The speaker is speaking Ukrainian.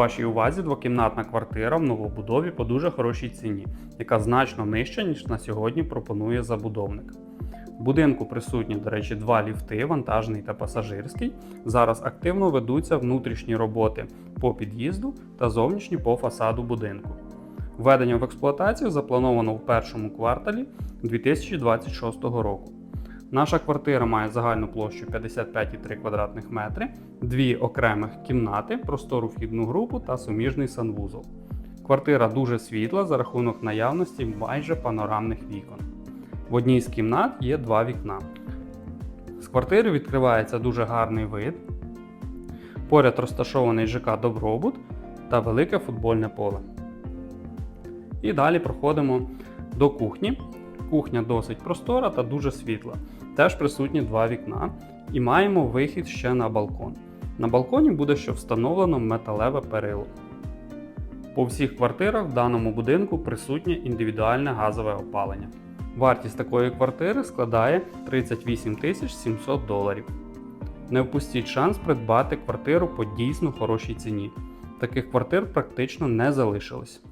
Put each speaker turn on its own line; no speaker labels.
Вашій увазі двокімнатна квартира в новобудові по дуже хорошій ціні, яка значно нижча, ніж на сьогодні пропонує забудовник. В будинку присутні, до речі, два ліфти, вантажний та пасажирський. Зараз активно ведуться внутрішні роботи по під'їзду та зовнішні по фасаду будинку. Введення в експлуатацію заплановано в першому кварталі 2026 року. Наша квартира має загальну площу 55,3 квадратних метри, дві окремих кімнати, простору вхідну групу та суміжний санвузол. Квартира дуже світла за рахунок наявності майже панорамних вікон. В одній з кімнат є два вікна. З квартири відкривається дуже гарний вид. Поряд розташований ЖК Добробут та велике футбольне поле. І далі проходимо до кухні. Кухня досить простора та дуже світла. Теж присутні два вікна. І маємо вихід ще на балкон. На балконі буде ще встановлено металеве перило. По всіх квартирах в даному будинку присутнє індивідуальне газове опалення. Вартість такої квартири складає 38 700 доларів. Не впустіть шанс придбати квартиру по дійсно хорошій ціні. Таких квартир практично не залишилось.